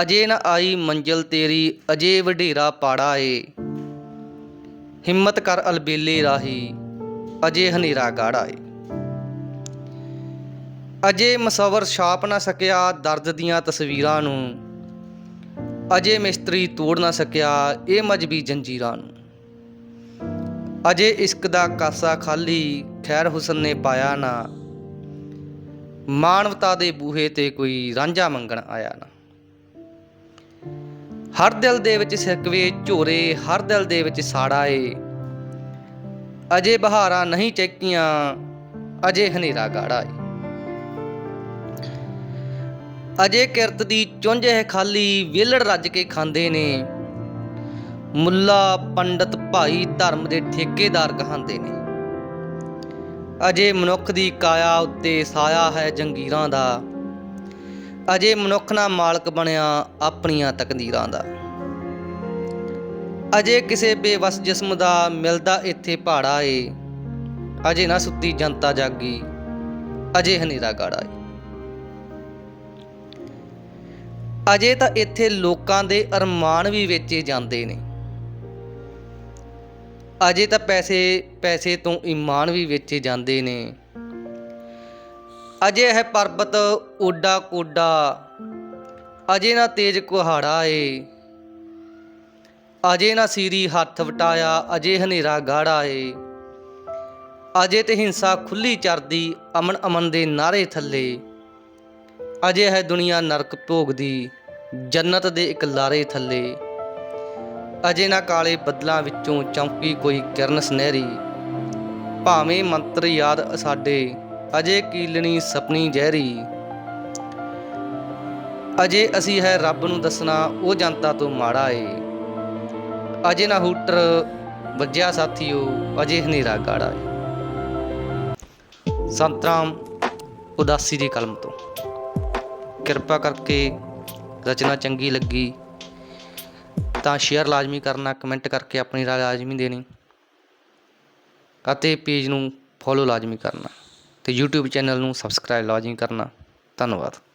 ਅਜੇ ਨਾ ਆਈ ਮੰਜ਼ਲ ਤੇਰੀ, ਅਜੇ ਵਢੇਰਾ ਪਾੜਾ ਏ। ਹਿੰਮਤ ਕਰ ਅਲਬੇਲੇ ਰਾਹੀ, ਅਜੇ ਹਨੇਰਾ ਗਾੜਾ ਏ। ਅਜੇ ਮਸਵਰ ਛਾਪ ਨਾ ਸਕਿਆ ਦਰਦ ਦੀਆਂ ਤਸਵੀਰਾਂ ਨੂੰ। ਅਜੇ ਮਿਸਤਰੀ ਤੋੜ ਨਾ ਸਕਿਆ ਇਹ ਮਜਬੀ ਜੰਜੀਰਾਂ ਨੂੰ। ਅਜੇ ਇਸ਼ਕ ਦਾ ਕਾਸਾ ਖਾਲੀ, ਖੈਰ ਹੁਸਨ ਨੇ ਪਾਇਆ ਨਾ। ਮਾਨਵਤਾ ਦੇ ਬੂਹੇ ਤੇ ਕੋਈ ਰਾਂਝਾ ਮੰਗਣ ਆਇਆ ਨਾ। ਹਰ ਦਿਲ ਦੇ ਵਿੱਚ ਸਿਰਕਵੇ ਝੋਰੇ, ਹਰ ਦਿਲ ਦੇ ਵਿੱਚ ਸਾੜਾ ਏ। ਅਜੇ ਬਹਾਰਾਂ ਨਹੀਂ ਚੈਕੀਆਂ, ਅਜੇ ਹਨੇਰਾ ਗਾੜਾ ਏ। ਅਜੇ ਕਿਰਤ ਦੀ ਚੁੰਝ ਹੈ ਖਾਲੀ ਵਿਹਲੜ ਰੱਜ ਕੇ ਖਾਂਦੇ ਨੇ। ਮੁੱਲਾ ਪੰਡਤ ਭਾਈ ਧਰਮ ਦੇ ਠੇਕੇਦਾਰ ਕਹਾਂਦੇ ਨੇ। ਅਜੇ ਮਨੁੱਖ ਦੀ ਕਾਇਆ ਉੱਤੇ ਸਾਇਆ ਹੈ ਜੰਗੀਰਾਂ ਦਾ। ਅਜੇ ਮਨੁੱਖ ਨਾ ਮਾਲਕ ਬਣਿਆ ਆਪਣੀਆਂ ਤਕਦੀਰਾਂ ਦਾ। ਅਜੇ ਕਿਸੇ ਬੇਵਸ ਜਿਸਮ ਦਾ ਮਿਲਦਾ ਇੱਥੇ ਪਹਾੜਾ ਏ, ਅਜੇ ਨਾ ਸੁੱਤੀ ਜਨਤਾ ਜਾਗੀ, ਅਜੇ ਹਨੇਰਾ ਗਾੜਾ ਏ। ਅਜੇ ਤਾਂ ਇੱਥੇ ਲੋਕਾਂ ਦੇ ਅਰਮਾਨ ਵੀ ਵੇਚੇ ਜਾਂਦੇ ਨੇ। ਅਜੇ ਤਾਂ ਪੈਸੇ ਪੈਸੇ ਤੋਂ ਈਮਾਨ ਵੀ ਵੇਚੇ ਜਾਂਦੇ ਨੇ। ਅਜੇ ਹੈ ਪਰਬਤ ਓਡਾ ਕੋਡਾ, ਅਜੇ ਨਾ ਤੇਜ ਕੁਹਾੜਾ ਏ। ਅਜੇ ਨਾ ਸੀਰੀ ਹੱਥ ਵਟਾਇਆ, ਅਜੇ ਹਨੇਰਾ ਗਾੜਾ ਏ। ਅਜੇ ਤੇ ਹਿੰਸਾ ਖੁੱਲੀ ਚਰਦੀ ਅਮਨ ਅਮਨ ਦੇ ਨਾਰੇ ਥੱਲੇ। ਅਜੇ ਹੈ ਦੁਨੀਆ ਨਰਕ ਭੋਗਦੀ, ਜੰਨਤ ਦੇ ਇੱਕ ਲਾਰੇ ਥੱਲੇ। ਅਜੇ ਨਾ ਕਾਲੇ ਬੱਦਲਾਂ ਵਿੱਚੋਂ ਚਮਕੀ ਕੋਈ ਕਿਰਨ ਸੁਨਹਿਰੀ। ਭਾਵੇਂ ਮੰਤਰ ਯਾਦ ਸਾਡੇ ਅਜੇ ਕੀਲਣੀ ਸਪਨੀ ਜ਼ਹਿਰੀ। ਅਜੇ ਅਸੀਂ ਹੈ ਰੱਬ ਨੂੰ ਦੱਸਣਾ, ਉਹ ਜਨਤਾ ਤੋਂ ਮਾੜਾ ਏ। ਅਜੇ ਨਾ ਹੂਟਰ ਵੱਜਿਆ ਸਾਥੀਓ, ਅਜੇ ਹਨੇਰਾ ਗਾੜਾ ਏ। ਸੰਤਰਾਮ ਉਦਾਸੀ ਦੀ ਕਲਮ ਤੋਂ। ਕਿਰਪਾ ਕਰਕੇ ਰਚਨਾ ਚੰਗੀ ਲੱਗੀ, ਤਾਂ ਸ਼ੇਅਰ ਲਾਜ਼ਮੀ ਕਰਨਾ, ਕਮੈਂਟ ਕਰਕੇ ਆਪਣੀ ਰਾਏ ਲਾਜ਼ਮੀ ਦੇਣੀ, ਅਤੇ ਪੇਜ ਨੂੰ ਫੋਲੋ ਲਾਜ਼ਮੀ ਕਰਨਾ। ਤੇ YouTube ਚੈਨਲ ਨੂੰ ਸਬਸਕ੍ਰਾਈਬ ਲਾਜ਼ਮੀ ਕਰਨਾ। ਧੰਨਵਾਦ।